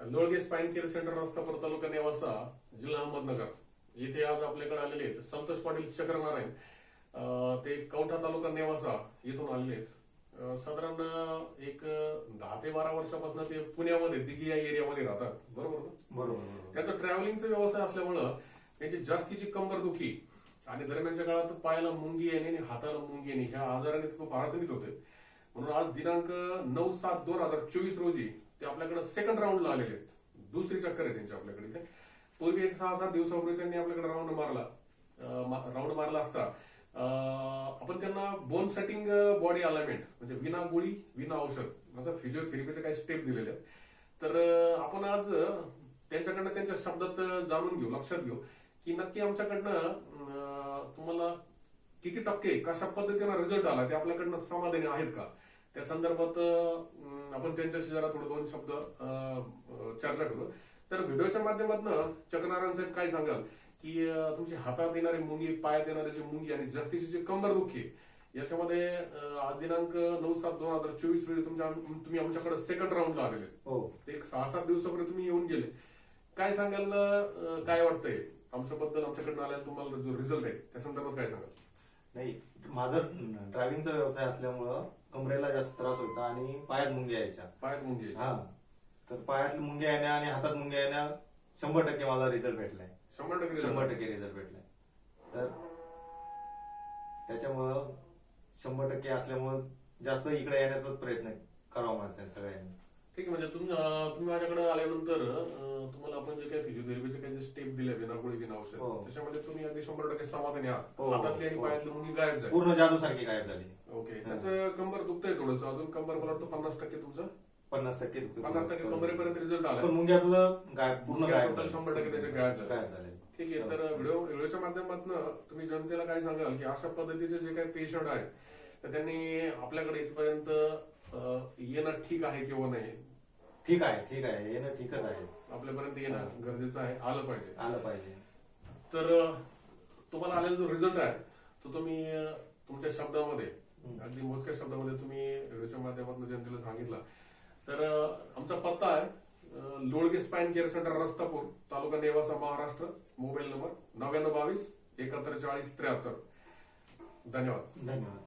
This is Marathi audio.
Lolge spine care centre Rastapur taluka Nevasa जिल्हा अहमदनगर. इथे आज आपल्याकडे आलेले आहेत. संतोष पाटील चक्रनारायण ते कौठा तालुका नेवासा इथून आलेले आहेत. साधारण एक दहा ते बारा वर्षापासून ते पुण्यामध्ये दिघी या एरियामध्ये राहतात. बरोबर? बरोबर त्यांचा ट्रॅव्हलिंगचा व्यवसाय असल्यामुळं त्यांची जास्तीची कंबरदुखी आणि दरम्यानच्या काळात पायाला मुंगी येणे आणि हाताला मुंगी येणे ह्या आजाराने खूप अडचणीत होते. म्हणून आज दिनांक नऊ सात दोन हजार चोवीस रोजी ते आपल्याकडे सेकंड राऊंडला आलेले आहेत. दुसरी चक्कर आहे त्यांची आपल्याकडे ते पूर्वी एक सहा सात दिवसापूर्वी त्यांनी आपल्याकडे राऊंड मारला. राऊंड मारला असता. आपण त्यांना बोन सेटिंग बॉडी अलाइनमेंट म्हणजे विना गोळी विना औषध असं फिजिओथेरपीचे काही स्टेप दिलेले आहेत. तर आपण आज त्यांच्याकडनं त्यांच्या शब्दात जाणून घेऊ लक्षात घेऊ की नक्की आमच्याकडनं तुम्हाला किती टक्के? कशा पद्धतीनं रिझल्ट आला? ते आपल्याकडनं समाधानी आहेत का? त्या संदर्भात आपण त्यांच्याशी जरा थोडं दोन शब्द चर्चा करू. तर व्हिडिओच्या माध्यमातून चक्रनारायण साहेब काय सांगाल? की तुमची हातात येणारी मुंगी पायात येणारी जी मुंगी आणि जास्तीची जी कंबर दुखी याच्यामध्ये आज दिनांक नऊ सात दोन हजार चोवीस रोजी तुमच्या तुम्ही आमच्याकडे सेकंड राऊंडला आलेले. हो. एक सहा सात दिवसापूर्वी तुम्ही येऊन गेले. काय सांगाल काय वाटतंय? आमच्याबद्दल आमच्याकडनं आल्या तुम्हाला जो रिझल्ट आहे त्या संदर्भात काय सांगाल? नाही माझं ड्रायव्हिंगचा व्यवसाय असल्यामुळं कमरेला जास्त त्रास व्हायचा आणि पायात मुंग्या यायच्या. पायात मुंगी. हा. तर पायात मुंग्या येण्या आणि हातात मुंग्या येण्या शंभर टक्के मला रिझल्ट भेटलाय. शंभर टक्के शंभर. टक्के रिझल्ट भेटलाय. तर त्याच्यामुळं शंभर टक्के असल्यामुळं जास्त इकडे येण्याचाच प्रयत्न करावा माणसाने सगळ्यांनी. ठीक आहे म्हणजे तुम्ही तुम्ही माझ्याकडे आल्यानंतर आपण जे काही फिजिओथेरपीचे काही स्टेप दिले विना गोळी औषध हो. त्याच्यामध्ये तुम्ही अगदी शंभर टक्के समाधानी आहात. हो, हातातली आणि हो. पायातली मुंगी गायब झाली. पूर्ण जादू सारखी गायब झाली. ओके. त्याचं कंबर दुखतंय थोडंसं. अजून कंबर मला वाटतं पन्नास टक्के तुमचं. पन्नास टक्के दुखतं. पन्नास टक्के कमरेपर्यंत रिझल्ट आला पण मुंग्या तुझं गायब पूर्ण गायब झाल्या. शंभर टक्के त्याच्या गायब झाल्या. गायब झाले. ठीक आहे तर व्हिडिओ व्हिडिओच्या माध्यमातून तुम्ही जनतेला काय सांगाल की अशा पद्धतीचे जे काही पेशंट आहेत तर त्यांनी आपल्याकडे इथपर्यंत अं, येणं ठीक आहे किंवा नाही? ठीक आहे ठीक आहे. येणं ठीकच आहे. आपल्यापर्यंत येणं गरजेचं आहे आलं पाहिजे. आलं पाहिजे. तर तुम्हाला आलेला जो रिझल्ट आहे तो तुम्ही तुमच्या शब्दामध्ये अगदी मोजक्या शब्दामध्ये तुम्ही व्हिडिओच्या माध्यमातून जनतेला सांगितला. तर आमचा पत्ता आहे Lolge spine care centre Rastapur taluka Nevasa Maharashtra. Mobile number नव्याण्णव बावीस एकाहत्तर चाळीस त्र्याहत्तर. धन्यवाद. धन्यवाद.